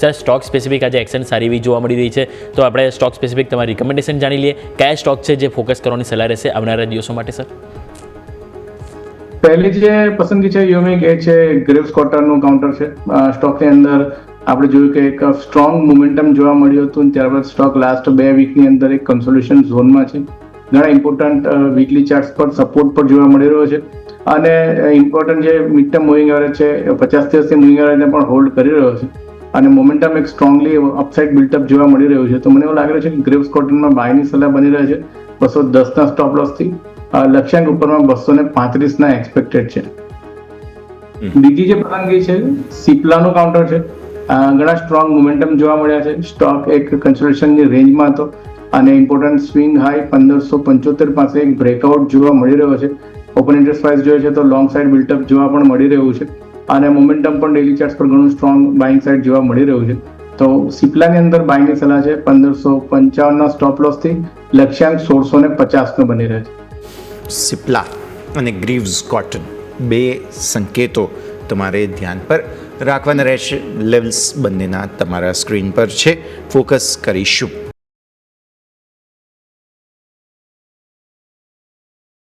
Sir stock specific આજે action સારી એવી જોવા મળી રહી છે. તો આપણે સ્ટોક સ્પેસિફિક તમારી રિકમેન્ડેશન જાણી લઈએ. કયા સ્ટોક છે જે ફોકસ કરવાની સલાહ રહેશે આવનારા દિવસો માટે, સર? પહેલી જે પસંદગી છે યોમિક એ છે ગ્રેવ્સ કોટરનું કાઉન્ટર છે. સ્ટોકની અંદર આપણે જોયું કે એક સ્ટ્રોંગ મોમેન્ટમ જોવા મળ્યું હતું ત્યારબાદ સ્ટોક લાસ્ટ બે વીકની અંદર એક કન્સોલ્યુશન ઝોનમાં છે. ઘણા ઇમ્પોર્ટન્ટ વીકલી ચાર્ટ્સ પર સપોર્ટ પર જોવા મળી રહ્યો છે. અને ઇમ્પોર્ટન્ટ જે મિડ ટર્મ મૂવિંગ એવરેજ છે, પચાસ દિવસથી મૂવિંગ એવરેજને પણ હોલ્ડ કરી રહ્યો છે. અને મોમેન્ટમ એક સ્ટ્રોંગલી અપસાઇડ બિલ્ટઅપ જોવા મળી રહ્યું છે. તો મને એવું લાગી રહ્યું છે કે ગ્રેવ્સ કોટનમાં બાયની સલાહ બની રહે છે બસો દસના સ્ટોપ લોસથી લક્ષ્યાંક ઉપરમાં બસો ને પાંત્રીસના એક્સપેક્ટેડ છે. બીજી જે પસંદગી છે સિપ્લાનું કાઉન્ટર છે. ઘણા સ્ટ્રોંગ મોમેન્ટમ જોવા મળ્યા છે. સ્ટોક એક કન્સલ્ટેશનની રેન્જમાં હતો. અને ઇમ્પોર્ટન્ટ સ્વિંગ હાઈ પંદરસો પંચોતેર પાસે એક બ્રેકઆઉટ જોવા મળી રહ્યો છે. ઓપન ઇન્ટરેસ્ટ વાઇઝ જોઈએ છે તો લોંગ સાઇડ બિલ્ટઅપ જોવા પણ મળી રહ્યું છે. અને મોમેન્ટમ પણ ડેલી ચાર્ટ્સ પર ઘણું સ્ટ્રોંગ બાઇંગ સાઇડ જોવા મળી રહ્યું છે. તો સિપ્લાની અંદર બાઇંગની સલાહ છે, પંદરસો પંચાવનના સ્ટોપ લોસથી લક્ષ્યાંક સોળસો ને પચાસનો બની રહે છે. સિપ્લા અને ગ્રીવ્સ કોટન બે સંકેતો તમારે ધ્યાન પર રાખવાના રહેશે. લેવલ્સ બંનેના તમારા સ્ક્રીન પર છે. ફોકસ કરીશું.